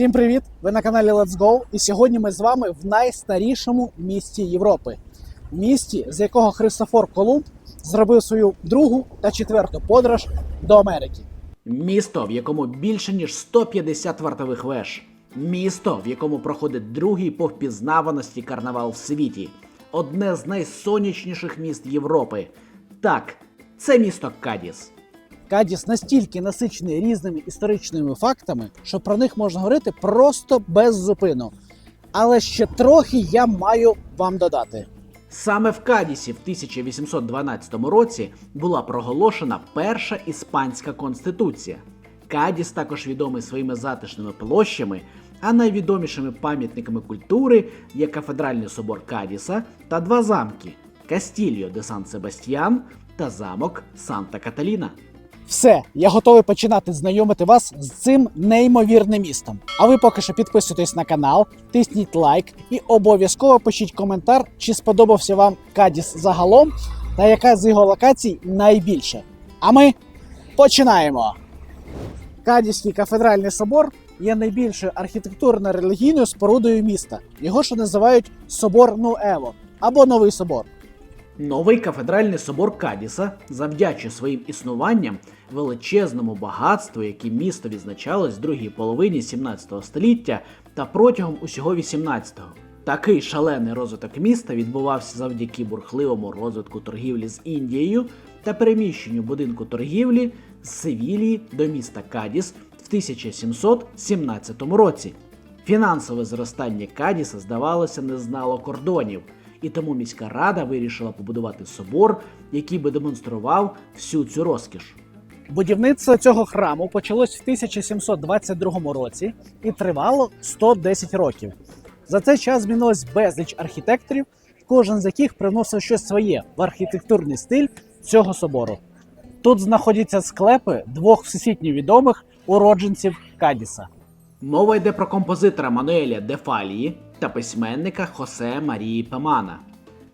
Всім привіт! Ви на каналі Let's Go. І сьогодні ми з вами в найстарішому місті Європи. Місті, з якого Христофор Колумб зробив свою другу та четверту подорож до Америки. Місто, в якому більше ніж 150 вартових веж. Місто, в якому проходить другий по впізнаваності карнавал в світі. Одне з найсонячніших міст Європи. Так, це місто Кадіс. Кадіс настільки насичений різними історичними фактами, що про них можна говорити просто без зупину. Але ще трохи я маю вам додати. Саме в Кадісі в 1812 році була проголошена перша іспанська конституція. Кадіс також відомий своїми затишними площами, а найвідомішими пам'ятниками культури є кафедральний собор Кадіса та два замки Кастільо де Сан Себастьян та замок Санта Каталіна. Все, я готовий починати знайомити вас з цим неймовірним містом. А ви поки що підписуйтесь на канал, тисніть лайк і обов'язково пишіть коментар, чи сподобався вам Кадіс загалом та яка з його локацій найбільше. А ми починаємо. Кадіський кафедральний собор є найбільшою архітектурно-релігійною спорудою міста. Його ще називають собор Нуево або Новий собор. Новий кафедральний собор Кадіса завдячує своїм існуванням величезному багатству, яким місто відзначалось в другій половині 17 століття та протягом усього 18-го. Такий шалений розвиток міста відбувався завдяки бурхливому розвитку торгівлі з Індією та переміщенню будинку торгівлі з Севілії до міста Кадіс в 1717 році. Фінансове зростання Кадіса, здавалося, не знало кордонів, і тому міська рада вирішила побудувати собор, який би демонстрував всю цю розкіш. Будівництво цього храму почалось в 1722 році і тривало 110 років. За цей час змінилось безліч архітекторів, кожен з яких приносив щось своє в архітектурний стиль цього собору. Тут знаходяться склепи двох всесвітньо відомих уродженців Кадіса. Мова йде про композитора Мануеля де Фалії та письменника Хосе Марії Пемана.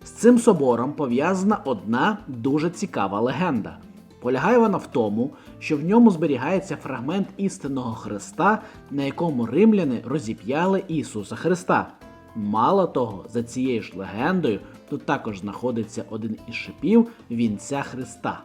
З цим собором пов'язана одна дуже цікава легенда. Полягає вона в тому, що в ньому зберігається фрагмент істинного Христа, на якому римляни розіп'яли Ісуса Христа. Мало того, за цією ж легендою тут також знаходиться один із шипів вінця Христа.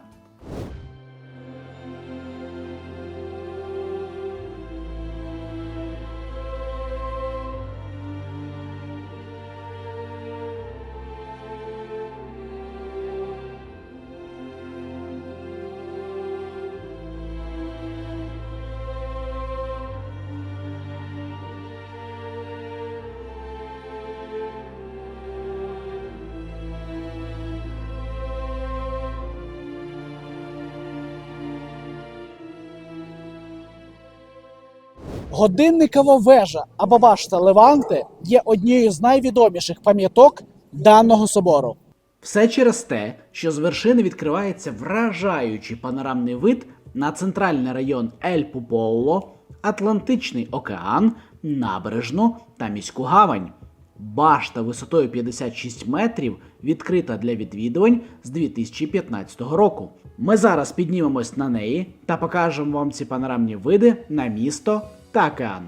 Годинникова вежа або башта Леванте є однією з найвідоміших пам'яток даного собору. Все через те, що з вершини відкривається вражаючий панорамний вид на центральний район Ель Пуполо, Атлантичний океан, набережну та міську гавань. Башта висотою 56 метрів відкрита для відвідувань з 2015 року. Ми зараз піднімемось на неї та покажемо вам ці панорамні види на місто та.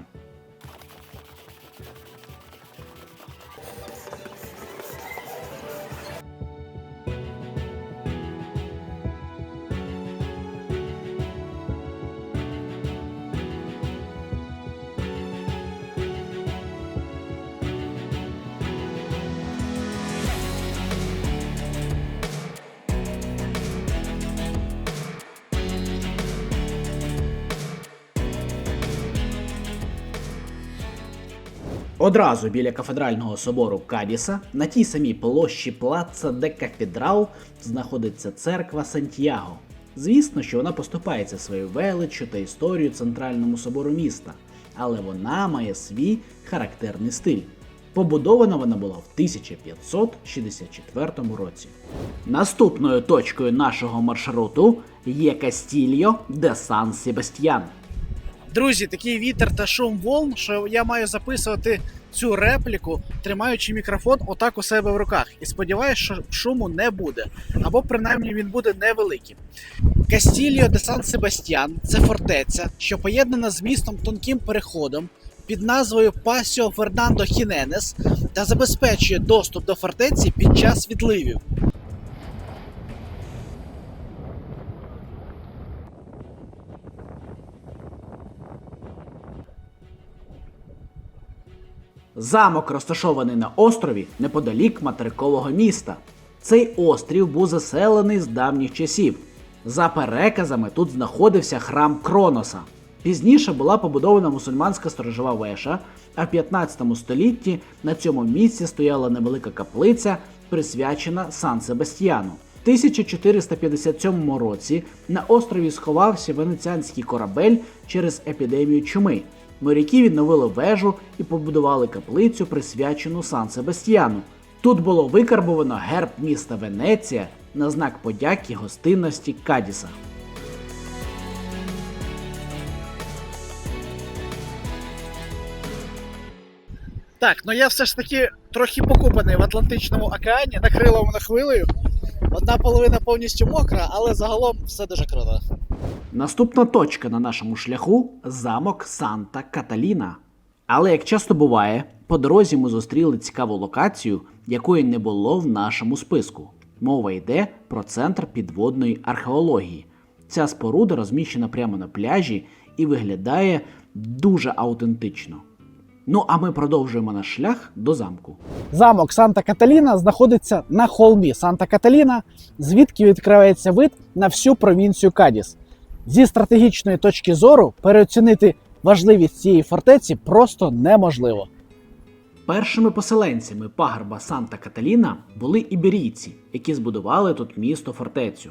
Одразу біля кафедрального собору Кадіса, на тій самій площі Плаца де Кафедрал, знаходиться церква Сантьяго. Звісно, що вона поступається своєю величчю та історією центральному собору міста, але вона має свій характерний стиль. Побудована вона була в 1564 році. Наступною точкою нашого маршруту є Кастільо де Сан Себастьян. Друзі, такий вітер та шум волн, що я маю записувати цю репліку, тримаючи мікрофон отак у себе в руках. І сподіваюся, що шуму не буде. Або принаймні він буде невеликим. Кастільо де Сан Себастьян це фортеця, що поєднана з містом тонким переходом, під назвою Пасіо Фернандо Хіненес та забезпечує доступ до фортеці під час відливів. Замок розташований на острові неподалік материкового міста. Цей острів був заселений з давніх часів. За переказами тут знаходився храм Кроноса. Пізніше була побудована мусульманська сторожова веша, а в 15 столітті на цьому місці стояла невелика каплиця, присвячена Сан Себастьяну. В 1457 році на острові сховався венеціанський корабель через епідемію чуми. Моряки відновили вежу і побудували каплицю, присвячену Сан Себастьяну. Тут було викарбовано герб міста Венеція на знак подяки гостинності Кадіса. Так, ну я все ж таки трохи покупаний в Атлантичному океані, накрило мене хвилею. Одна половина повністю мокра, але загалом все дуже круто. Наступна точка на нашому шляху замок Санта Каталіна. Але як часто буває, по дорозі ми зустріли цікаву локацію, якої не було в нашому списку. Мова йде про центр підводної археології. Ця споруда розміщена прямо на пляжі і виглядає дуже аутентично. Ну а ми продовжуємо наш шлях до замку. Замок Санта Каталіна знаходиться на холмі Санта Каталіна, звідки відкривається вид на всю провінцію Кадіс. Зі стратегічної точки зору переоцінити важливість цієї фортеці просто неможливо. Першими поселенцями пагорба Санта Каталіна були іберійці, які збудували тут місто фортецю.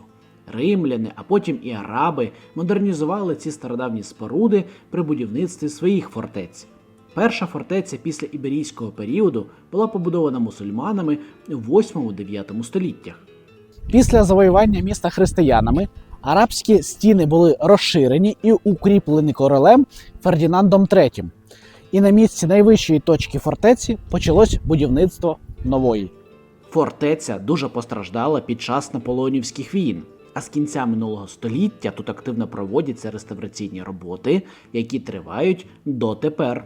Римляни, а потім і араби модернізували ці стародавні споруди при будівництві своїх фортець. Перша фортеця після іберійського періоду була побудована мусульманами в 8-9 століттях. Після завоювання міста християнами арабські стіни були розширені і укріплені королем Фердінандом III. І на місці найвищої точки фортеці почалось будівництво нової. Фортеця дуже постраждала під час наполеонівських війн. А з кінця минулого століття тут активно проводяться реставраційні роботи, які тривають дотепер.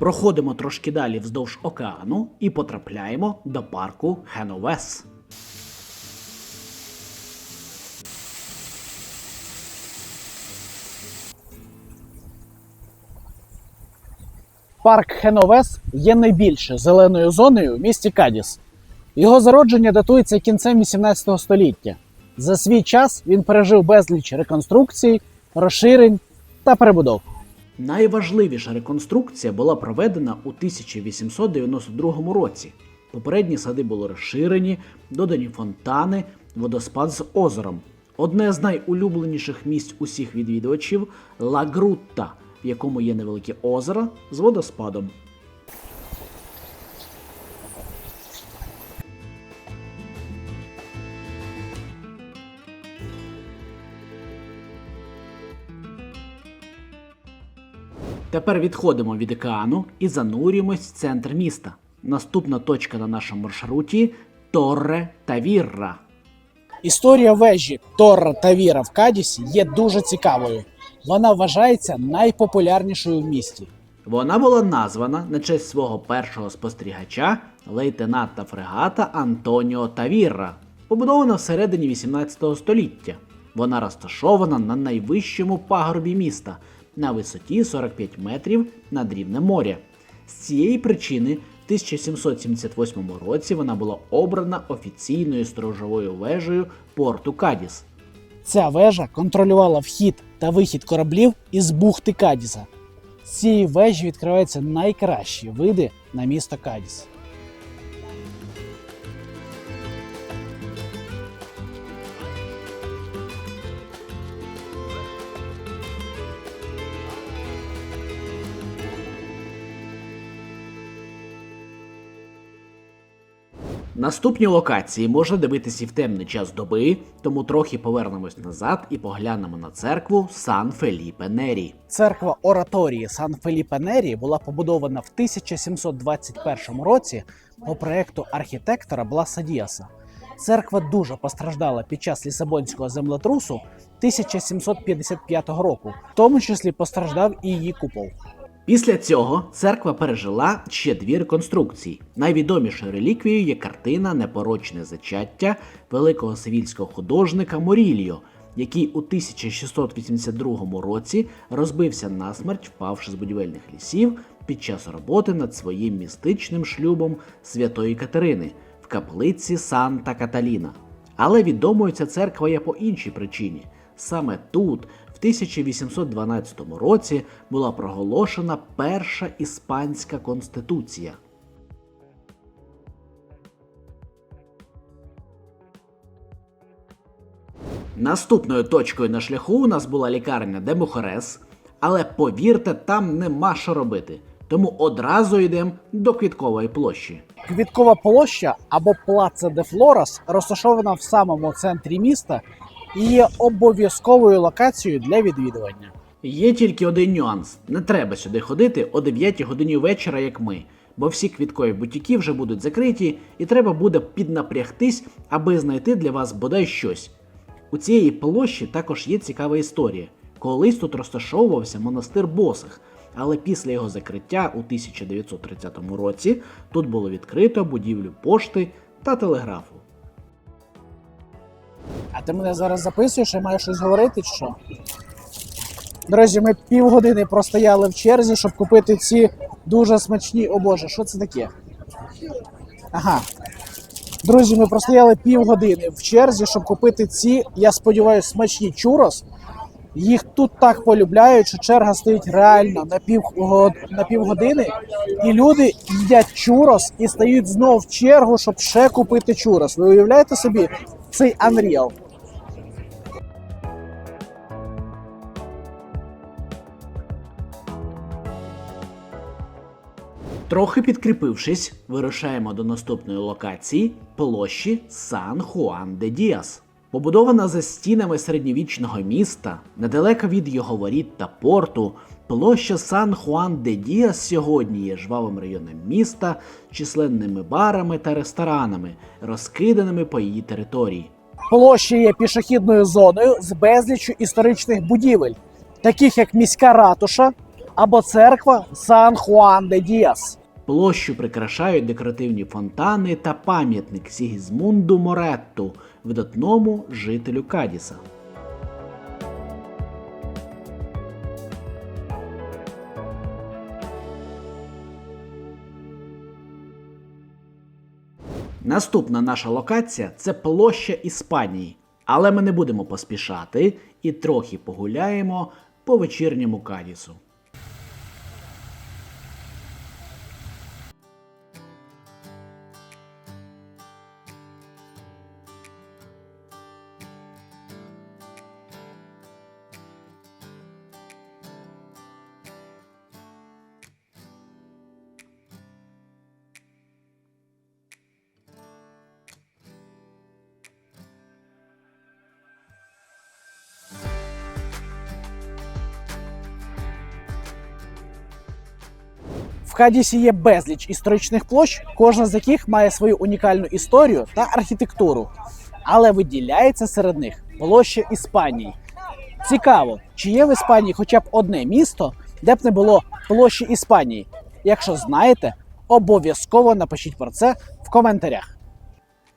Проходимо трошки далі вздовж океану і потрапляємо до парку Хеновес. Парк Хеновес є найбільшою зеленою зоною в місті Кадіс. Його зародження датується кінцем 18 століття. За свій час він пережив безліч реконструкцій, розширень та перебудов. Найважливіша реконструкція була проведена у 1892 році. Попередні сади були розширені, додані фонтани, водоспад з озером. Одне з найулюбленіших місць усіх відвідувачів Лагрутта, в якому є невелике озеро з водоспадом. Тепер відходимо від океану і занурюємось в центр міста. Наступна точка на нашому маршруті Торре Тавірра. Історія вежі Торра та Віра в Кадісі є дуже цікавою. Вона вважається найпопулярнішою в місті. Вона була названа на честь свого першого спостерігача, лейтенанта фрегата Антоніо Тавірра, побудована всередині 18 століття. Вона розташована на найвищому пагорбі міста на висоті 45 метрів над рівнем моря. З цієї причини в 1778 році вона була обрана офіційною сторожовою вежею порту Кадіс. Ця вежа контролювала вхід та вихід кораблів із бухти Кадіса. З цієї вежі відкриваються найкращі види на місто Кадіс. Наступні локації можна дивитися і в темний час доби, тому трохи повернемось назад і поглянемо на церкву Сан Феліпе Нері. Церква Ораторії Сан Феліпе Нері була побудована в 1721 році по проекту архітектора Бласа Діаса. Церква дуже постраждала під час Лісабонського землетрусу 1755 року, в тому числі постраждав і її купол. Після цього церква пережила ще дві реконструкції. Найвідомішою реліквією є картина Непорочне зачаття великого сивільського художника Морільо, який у 1682 році розбився насмерть, впавши з будівельних лісів під час роботи над своїм містичним шлюбом святої Катерини в каплиці Санта Каталіна. Але відомою ця церква є по іншій причині. Саме тут, 1812 році, була проголошена перша іспанська конституція. Наступною точкою на шляху у нас була лікарня Демухарес, але повірте, там нема що робити. Тому одразу йдемо до квіткової площі. Квіткова площа або Плаца де Флорас розташована в самому центрі міста і є обов'язковою локацією для відвідування. Є тільки один нюанс: не треба сюди ходити о 9 годині вечора, як ми, бо всі квіткові бутіки вже будуть закриті, і треба буде піднапрягтись, аби знайти для вас бодай щось. У цієї площі також є цікава історія. Колись тут розташовувався монастир Босих, але після його закриття у 1930 році тут було відкрито будівлю пошти та телеграфу. А ти мене зараз записуєш і маєш щось говорити, чи що? Друзі, ми півгодини простояли в черзі, щоб купити ці дуже смачні. О Боже, що це таке? Ага. Друзі, ми простояли півгодини в черзі, щоб купити ці, я сподіваюся, смачні чурос. Їх тут так полюбляють, що черга стоїть реально на, пів, на півгодини, і люди їдять чурос і стають знов в чергу, щоб ще купити чурос. Ви уявляєте собі цей Unreal? Трохи підкріпившись, вирушаємо до наступної локації площі Сан Хуан де Діас. Побудована за стінами середньовічного міста, недалеко від його воріт та порту, площа Сан Хуан де Діас сьогодні є жвавим районом міста, численними барами та ресторанами, розкиданими по її території. Площа є пішохідною зоною з безліччю історичних будівель, таких як міська ратуша або церква Сан Хуан де Діас. Площу прикрашають декоративні фонтани та пам'ятник Сігізмунду Моретту, видатному жителю Кадіса. Наступна наша локація це площа Іспанії. Але ми не будемо поспішати і трохи погуляємо по вечірньому Кадісу. В Кадісі є безліч історичних площ, кожна з яких має свою унікальну історію та архітектуру. Але виділяється серед них площа Іспанії. Цікаво, чи є в Іспанії хоча б одне місто, де б не було площі Іспанії? Якщо знаєте, обов'язково напишіть про це в коментарях.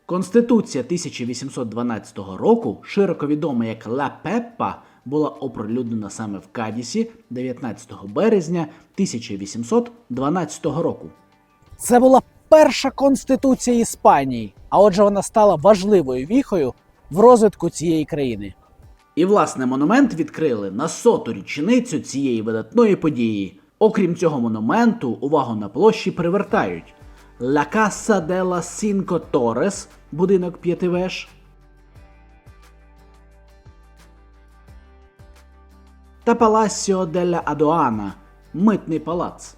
Конституція 1812 року, широко відома як Ла Пеппа, була оприлюднена саме в Кадісі 19 березня 1812 року. Це була перша конституція Іспанії, а отже, вона стала важливою віхою в розвитку цієї країни. І власне монумент відкрили на соту річницю цієї видатної події. Окрім цього монументу, увагу на площі привертають La Casa de las Cinco Torres, будинок п'яти веж, та Palacio della Aduana, митний палац.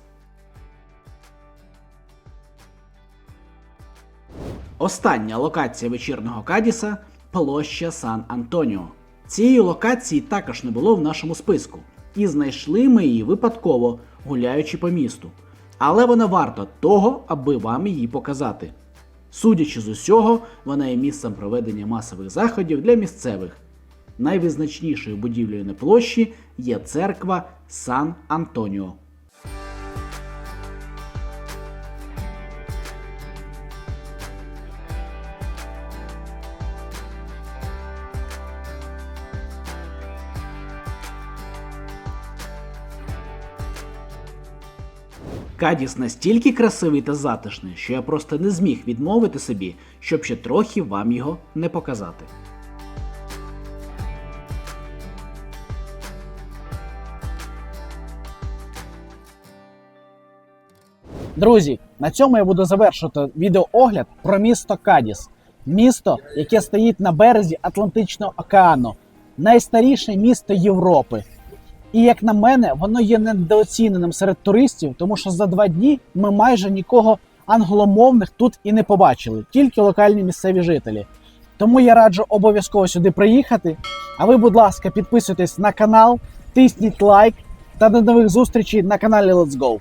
Остання локація вечірнього Кадіса площа Сан Антоніо. Цієї локації також не було в нашому списку, і знайшли ми її випадково, гуляючи по місту. Але вона варта того, аби вам її показати. Судячи з усього, вона є місцем проведення масових заходів для місцевих. Найвизначнішою будівлею на площі є церква Сан Антоніо. Кадіс настільки красивий та затишний, що я просто не зміг відмовити собі, щоб ще трохи вам його не показати. Друзі, на цьому я буду завершувати відеоогляд про місто Кадіс. Місто, яке стоїть на березі Атлантичного океану, найстаріше місто Європи. І як на мене, воно є недооціненим серед туристів, тому що за два дні ми майже нікого англомовних тут і не побачили, тільки локальні місцеві жителі. Тому я раджу обов'язково сюди приїхати. А ви, будь ласка, підписуйтесь на канал, тисніть лайк та до нових зустрічей на каналі Let's Go!